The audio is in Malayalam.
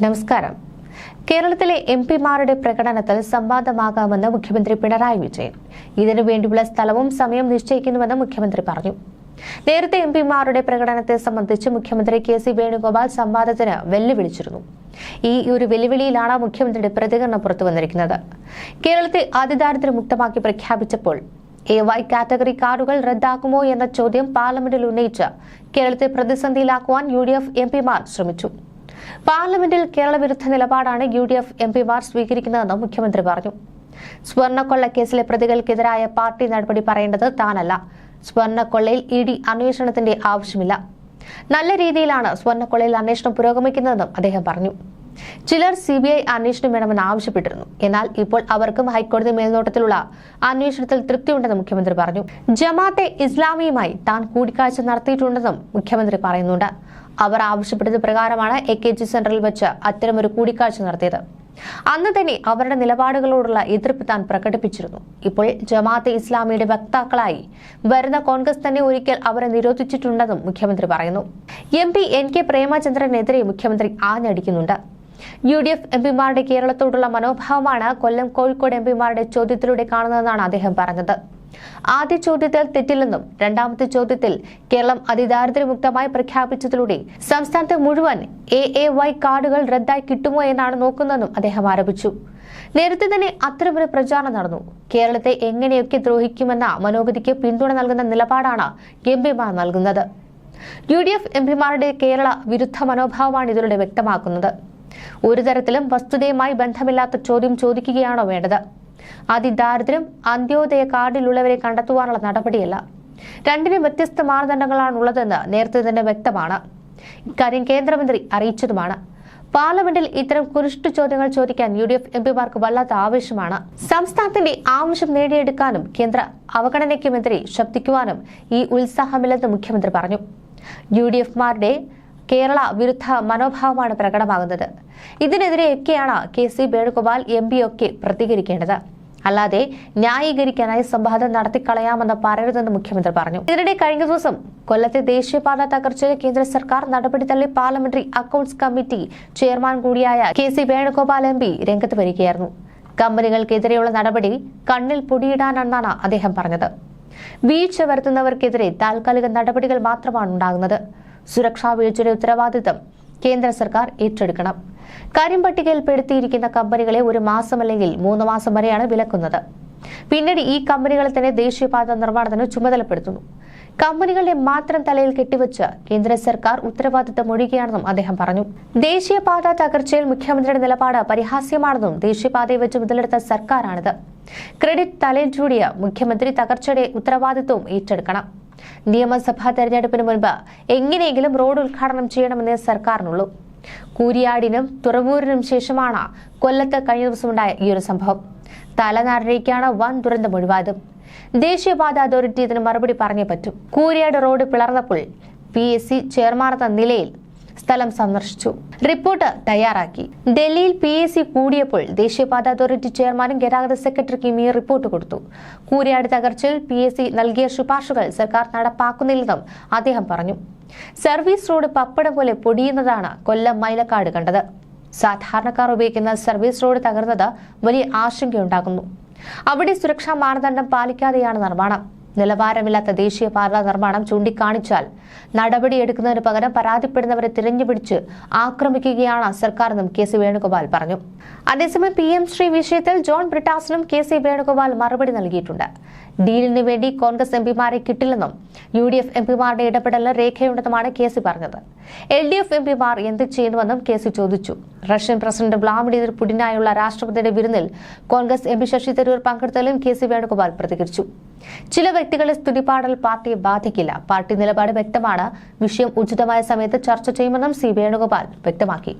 നമസ്കാരം. കേരളത്തിലെ എം പിമാരുടെ പ്രകടനത്തിൽ സംവാദമാകാമെന്ന് മുഖ്യമന്ത്രി പിണറായി വിജയൻ. ഇതിനു വേണ്ടിയുള്ള സ്ഥലവും സമയം നിശ്ചയിക്കുന്നുവെന്ന് മുഖ്യമന്ത്രി പറഞ്ഞു. നേരത്തെ എം പിമാരുടെ പ്രകടനത്തെ സംബന്ധിച്ച് മുഖ്യമന്ത്രി കെ സി വേണുഗോപാൽ സംവാദത്തിന് വെല്ലുവിളിച്ചിരുന്നു. ഈ ഒരു വെല്ലുവിളിയിലാണ് മുഖ്യമന്ത്രിയുടെ പ്രതികരണം പുറത്തുവന്നിരിക്കുന്നത്. കേരളത്തെ അതിദാരിദ്ര്യമുക്തമാക്കി പ്രഖ്യാപിച്ചപ്പോൾ എ വൈ കാറ്റഗറി കാർഡുകൾ റദ്ദാക്കുമോ എന്ന ചോദ്യം പാർലമെന്റിൽ ഉന്നയിച്ച് കേരളത്തെ പ്രതിസന്ധിയിലാക്കുവാൻ യു ഡി എഫ് എം പിമാർ ശ്രമിച്ചു. പാർലമെന്റിൽ കേരള വിരുദ്ധ നിലപാടാണ് യു ഡി എഫ് എം പിമാർ സ്വീകരിക്കുന്നതെന്ന് മുഖ്യമന്ത്രി പറഞ്ഞു. സ്വർണക്കൊള്ള കേസിലെ പ്രതികൾക്കെതിരായ പാർട്ടി നടപടി പറയേണ്ടത് താനല്ല. സ്വർണക്കൊള്ളയിൽ ഇ ഡി അന്വേഷണത്തിന്റെ ആവശ്യമില്ല. നല്ല രീതിയിലാണ് സ്വർണക്കൊള്ളയിൽ അന്വേഷണം പുരോഗമിക്കുന്നതെന്നും അദ്ദേഹം പറഞ്ഞു. ചിലർ സി ബി ഐ അന്വേഷണം വേണമെന്ന് ആവശ്യപ്പെട്ടിരുന്നു. എന്നാൽ ഇപ്പോൾ അവർക്കും ഹൈക്കോടതി മേൽനോട്ടത്തിലുള്ള അന്വേഷണത്തിൽ തൃപ്തിയുണ്ടെന്ന് മുഖ്യമന്ത്രി പറഞ്ഞു. ജമാഅത്തെ ഇസ്ലാമിയുമായി താൻ കൂടിക്കാഴ്ച നടത്തിയിട്ടുണ്ടെന്നും മുഖ്യമന്ത്രി പറയുന്നുണ്ട്. അവർ ആവശ്യപ്പെട്ടത് പ്രകാരമാണ് എ കെ ജി സെന്ററിൽ വെച്ച് അത്തരമൊരു കൂടിക്കാഴ്ച നടത്തിയത്. അന്ന് തന്നെ അവരുടെ നിലപാടുകളോടുള്ള എതിർപ്പ് താൻ പ്രകടിപ്പിച്ചിരുന്നു. ഇപ്പോൾ ജമാഅത്തെ ഇസ്ലാമിയുടെ വക്താക്കളായി വരുന്ന കോൺഗ്രസ് തന്നെ ഒരിക്കൽ അവരെ നിരോധിച്ചിട്ടുണ്ടെന്നും മുഖ്യമന്ത്രി പറയുന്നു. എം പി എൻ കെ പ്രേമചന്ദ്രനെതിരെ മുഖ്യമന്ത്രി ആഞ്ഞടിക്കുന്നുണ്ട്. യു ഡി എഫ് എംപിമാരുടെ കേരളത്തോടുള്ള മനോഭാവമാണ് കൊല്ലം കോഴിക്കോട് എംപിമാരുടെ ചോദ്യത്തിലൂടെ കാണുന്നതെന്നാണ് അദ്ദേഹം പറഞ്ഞത്. ആദ്യ ചോദ്യത്തിൽ തെറ്റില്ലെന്നും രണ്ടാമത്തെ ചോദ്യത്തിൽ കേരളം അതിദാരിദ്ര്യമുക്തമായി പ്രഖ്യാപിച്ചതിലൂടെ സംസ്ഥാനത്ത് മുഴുവൻ എ എ വൈ കാർഡുകൾ റദ്ദായി കിട്ടുമോ എന്നാണ് നോക്കുന്നതെന്നും അദ്ദേഹം ആരോപിച്ചു. നേരത്തെ തന്നെ അത്തരമൊരു പ്രചാരണം നടന്നു. കേരളത്തെ എങ്ങനെയൊക്കെ ദ്രോഹിക്കുമെന്ന മനോഗതിക്ക് പിന്തുണ നൽകുന്ന നിലപാടാണ് എംപിമാർ നൽകുന്നത്. യു ഡി എഫ് എംപിമാരുടെ കേരള വിരുദ്ധ മനോഭാവമാണ് ഇതിലൂടെ വ്യക്തമാക്കുന്നത്. ഒരു തരത്തിലും വസ്തുതയുമായി ബന്ധമില്ലാത്ത ചോദ്യം ചോദിക്കുകയാണോ വേണ്ടത്? അതിദാരിദ്ര്യം അന്ത്യോദയ കാർഡിലുള്ളവരെ കണ്ടെത്തുവാനുള്ള നടപടിയല്ല. രണ്ടിനും വ്യത്യസ്ത മാനദണ്ഡങ്ങളാണ് മാനദണ്ഡങ്ങളാണുള്ളതെന്ന് നേരത്തെ തന്നെ വ്യക്തമാണ്. ഇക്കാര്യം കേന്ദ്രമന്ത്രി അറിയിച്ചതുമാണ്. പാർലമെന്റിൽ ഇത്തരം കുരിഷ്ടു ചോദ്യങ്ങൾ ചോദിക്കാൻ യു ഡി എഫ് എംപിമാർക്ക് വല്ലാത്ത ആവശ്യമാണ് സംസ്ഥാനത്തിന്റെ ആവശ്യം നേടിയെടുക്കാനും കേന്ദ്ര അവഗണനയ്ക്കുമെതിരെ ശബ്ദിക്കുവാനും ഈ ഉത്സാഹമില്ലെന്ന് മുഖ്യമന്ത്രി പറഞ്ഞു. യു ഡി എഫ്മാരുടെ കേരള വിരുദ്ധ മനോഭാവമാണ് പ്രകടമാകുന്നത്. ഇതിനെതിരെയൊക്കെയാണ് K C Venugopal M P ഒക്കെ പ്രതികരിക്കേണ്ടത്. അല്ലാതെ ന്യായീകരിക്കാനായി സംവാദം നടത്തിക്കളയാമെന്ന് പറയരുതെന്ന് മുഖ്യമന്ത്രി പറഞ്ഞു. ഇതിനിടെ കഴിഞ്ഞ ദിവസം കൊല്ലത്തെ ദേശീയപാത തകർച്ചയിൽ കേന്ദ്ര സർക്കാർ നടപടി തള്ളി പാർലമെന്ററി അക്കൌണ്ട്സ് കമ്മിറ്റി ചെയർമാൻ കൂടിയായ K C Venugopal M P രംഗത്ത് വരികയായിരുന്നു. കമ്പനികൾക്കെതിരെയുള്ള നടപടി കണ്ണിൽ പൊടിയിടാനെന്നാണ് അദ്ദേഹം പറഞ്ഞത്. വീഴ്ച വരുത്തുന്നവർക്കെതിരെ താൽക്കാലിക നടപടികൾ മാത്രമാണ് ഉണ്ടാകുന്നത്. സുരക്ഷാ വീഴ്ചയുടെ ഉത്തരവാദിത്തം കേന്ദ്ര സർക്കാർ ഏറ്റെടുക്കണം. കരിമ്പട്ടികയിൽപ്പെടുത്തിയിരിക്കുന്ന കമ്പനികളെ ഒരു മാസം അല്ലെങ്കിൽ മൂന്ന് മാസം വരെയാണ് വിലക്കുന്നത്. പിന്നീട് ഈ കമ്പനികളെ തന്നെ ദേശീയപാത നിർമ്മാണത്തിന് ചുമതലപ്പെടുത്തുന്നു. കമ്പനികളുടെ മാത്രം തലയിൽ കെട്ടിവെച്ച് കേന്ദ്ര സർക്കാർ ഉത്തരവാദിത്തം ഒഴിയുകയാണെന്നും അദ്ദേഹം പറഞ്ഞു. ദേശീയപാത തകർച്ചയിൽ മുഖ്യമന്ത്രിയുടെ നിലപാട് പരിഹാസ്യമാണെന്നും ദേശീയപാതയെ വെച്ച് മുതലെടുത്ത സർക്കാരാണിത്. ക്രെഡിറ്റ് തലയിൽ ചൂടിയ മുഖ്യമന്ത്രി തകർച്ചയുടെ ഉത്തരവാദിത്വവും ഏറ്റെടുക്കണം. നിയമസഭാ തെരഞ്ഞെടുപ്പിന് മുൻപ് എങ്ങനെയെങ്കിലും റോഡ് ഉദ്ഘാടനം ചെയ്യണമെന്നേ സർക്കാരിനുള്ളൂ. കൂരിയാടിനും തുറവൂരിനും ശേഷമാണ് കൊല്ലത്ത് കഴിഞ്ഞ ദിവസമുണ്ടായ ഈ ഒരു സംഭവം. തലനാരിലേക്കാണ് വൻ ദുരന്തം ഒഴിവായത്. ദേശീയപാത അതോറിറ്റി ഇതിന് മറുപടി പറഞ്ഞേ പറ്റും. കൂരിയാട് റോഡ് പിളർന്നപ്പോൾ പി എസ് സി ചെയർമാനെന്ന നിലയിൽ സ്ഥലം സന്ദർശിച്ചു. റിപ്പോർട്ട് തയ്യാറാക്കി. ഡൽഹിയിൽ പി എസ് സി കൂടിയപ്പോൾ ദേശീയപാത അതോറിറ്റി ചെയർമാനും ഗതാഗത സെക്രട്ടറിക്കും ഈ റിപ്പോർട്ട് കൊടുത്തു. കൂരിയാട് തകർച്ചയിൽ പി എസ് സി നൽകിയ ശുപാർശകൾ സർക്കാർ നടപ്പാക്കുന്നില്ലെന്നും അദ്ദേഹം പറഞ്ഞു. സർവീസ് റോഡ് പപ്പടം പോലെ പൊടിയുന്നതാണ് കൊല്ലം മൈലക്കാട് കണ്ടത്. സാധാരണക്കാർ ഉപയോഗിക്കുന്ന സർവീസ് റോഡ് തകർന്നത് വലിയ ആശങ്കയുണ്ടാക്കുന്നു. അവിടെ സുരക്ഷാ മാനദണ്ഡം പാലിക്കാതെയാണ് നിർമ്മാണം. നിലവാരമില്ലാത്ത ദേശീയ ദേശീയപാത നിർമ്മാണം ചൂണ്ടിക്കാണിച്ചാൽ നടപടിയെടുക്കുന്നതിന് പകരം പരാതിപ്പെടുന്നവരെ തിരഞ്ഞുപിടിച്ച് ആക്രമിക്കുകയാണ് സർക്കാരെന്നും കെ സി വേണുഗോപാൽ പറഞ്ഞു. അതേസമയം പി എം ശ്രീ വിഷയത്തിൽ ജോൺ ബ്രിട്ടാസിനും കെ സി വേണുഗോപാൽ മറുപടി നൽകിയിട്ടുണ്ട്. ഡീലിന് വേണ്ടി കോൺഗ്രസ് എംപിമാരെ കിട്ടില്ലെന്നും യു ഡി എഫ് എംപിമാരുടെ ഇടപെടലിന് രേഖയുണ്ടെന്നുമാണ് കെ സി പറഞ്ഞത്. എൽ ഡി എഫ് എംപിമാർ എന്ത് ചെയ്യുന്നുവെന്നും കെ സി ചോദിച്ചു. റഷ്യൻ പ്രസിഡന്റ് വ്ളാഡിമിർ പുടിനായുള്ള രാഷ്ട്രപതിയുടെ വിരുന്നിൽ Congress M P Shashi Tharoor പങ്കെടുത്തതിലും K C Venugopal പ്രതികരിച്ചു. ചില വ്യക്തികളെ സ്തുതിപാടൽ പാർട്ടിയെ ബാധിക്കില്ല. പാർട്ടി നിലപാട് വ്യക്തമാണ്. വിഷയം ഉചിതമായ സമയത്ത് ചർച്ച ചെയ്യുമെന്നും സി. വേണുഗോപാൽ വ്യക്തമാക്കി.